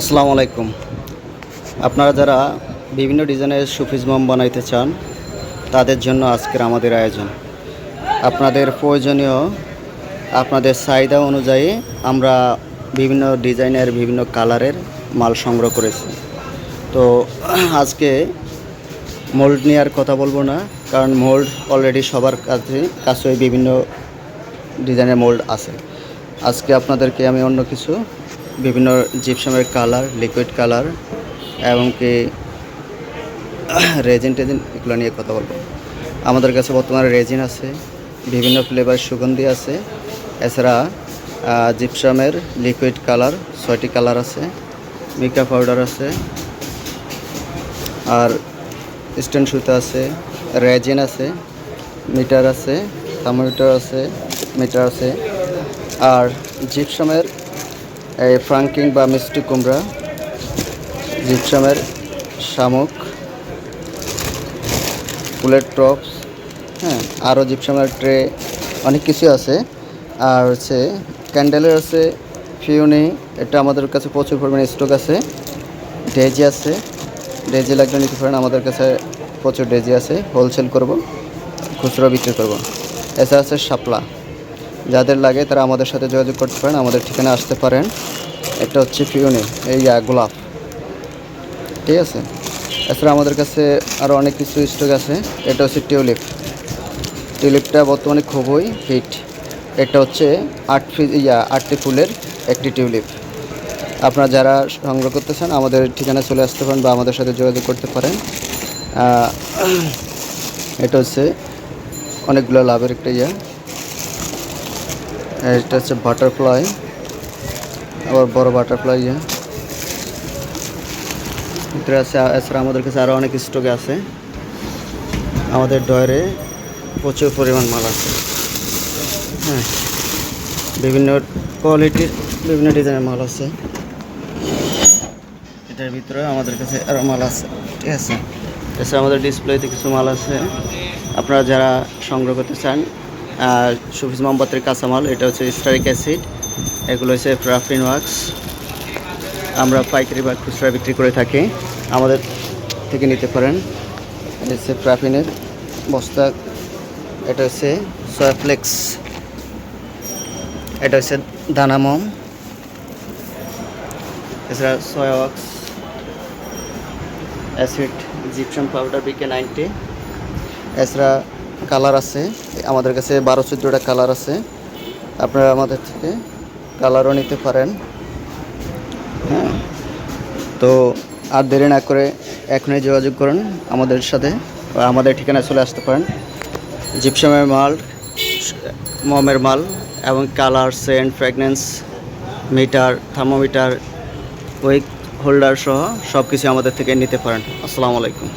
আসসালামু আলাইকুম। আপনারা যারা বিভিন্ন ডিজাইনের সুফিজ মোম বানাইতে চান, তাদের জন্য আজকের আমাদের আয়োজন। আপনাদের প্রয়োজনীয়, আপনাদের চাহিদা অনুযায়ী আমরা বিভিন্ন ডিজাইনের বিভিন্ন কালারের মাল সংগ্রহ করেছি। তো আজকে মোল্ড নেওয়ার কথা বলব না, কারণ মোল্ড অলরেডি সবার কাছে কাছে বিভিন্ন ডিজাইনের মোল্ড আছে। আজকে আপনাদেরকে আমি অন্য কিছু বিভিন্ন জিপসামের কালার লিকুইড কালার এবং কি রেজিন টেজিন এগুলো নিয়ে কথা বলব। আমাদের কাছে বর্তমানে রেজিন আছে, বিভিন্ন ফ্লেভার সুগন্ধি আছে, এছাড়া জিপসামের লিকুইড কালার ছয়টি কালার আছে মিকা পাউডার আছে, আর স্ট্যান্ড সুতা আছে রেজিন আছে মিটার আছে থার্মোমিটার আছে মিটার আছে, আর জিপসামের ফ্রাঙ্কিং বা মিষ্টি কুমড়া, জিপসামের শামুক ফুলের টপস হ্যাঁ আরও জিপসামের ট্রে, অনেক কিছু আছে। আর হচ্ছে ক্যান্ডেলের আছে ফিউনি, এটা আমাদের কাছে প্রচুর পরিমাণে স্টক আছে। ডেজি আছে। ডেজি লাগলে নিতে পারেন, আমাদের কাছে প্রচুর ডেজি আছে। হোলসেল করব, খুচরো বিক্রি করব। এছাড়া আছে শাপলা। যাদের লাগে তারা আমাদের সাথে যোগাযোগ করতে পারেন, আমাদের ঠিকানা আসতে পারেন। একটা হচ্ছে ফিউনি এই গোলাপ। ঠিক আছে? এছাড়া আমাদের কাছে আরও অনেক কিছু স্টক আছে। এটা হচ্ছে টিউলিপ। টিউলিপটা বর্তমানে খুবই হিট এটা হচ্ছে আট ফি ইয়া, আটটি ফুলের একটি টিউলিপ। আপনারা যারা সংগ্রহ করতে চান, আমাদের ঠিকানা চলে আসতে পারেন বা আমাদের সাথে যোগাযোগ করতে পারেন। এটা হচ্ছে অনেকগুলো লাভের একটা ইয়া। এটা হচ্ছে বাটারফ্লাই আবার বড় বাটারফ্লাই ইয়া ভিতরে আছে, এছাড়া আমাদের কাছে আরও অনেক স্টকে আছে। আমাদের ডয়ারে প্রচুর পরিমাণ মাল আছে। হ্যাঁ বিভিন্ন কোয়ালিটির বিভিন্ন ডিজাইনের মাল আছে। এটার ভিতরে আমাদের কাছে আরও মাল আছে, ঠিক আছে। এছাড়া আমাদের ডিসপ্লেতে কিছু মাল আছে। আপনারা যারা সংগ্রহ করতে চান আর সুফিজ মোহাম্মতের কাঁচামাল, এটা হচ্ছে স্টারিক অ্যাসিড, এগুলো হচ্ছে প্রাফিন ওয়াক্স। আমরা পাইকারি বা খুচরা বিক্রি করে থাকি, আমাদের থেকে নিতে পারেন। এটা হচ্ছে প্রাফিনের বস্তা, এটা হচ্ছে সয়াফ্লেক্স, এটা হচ্ছে দানামম, এছাড়া soy wax, acid gypsum powder, BK ninety, এছাড়া কালার আছে। আমাদের কাছে বারো, চোদ্দোটা কালার আছে। আপনারা আমাদের থেকে কালারও নিতে পারেন। হ্যাঁ। তো আর দেরি না করে এখনই যোগাযোগ করুন আমাদের সাথে আমাদের ঠিকানায় চলে আসতে পারেন। জিপসামের মাল মমের মাল এবং colour, scent, fragrance, meter, thermometer wick holder সহ সব কিছু আমাদের থেকে নিতে পারেন। আসসালামু আলাইকুম।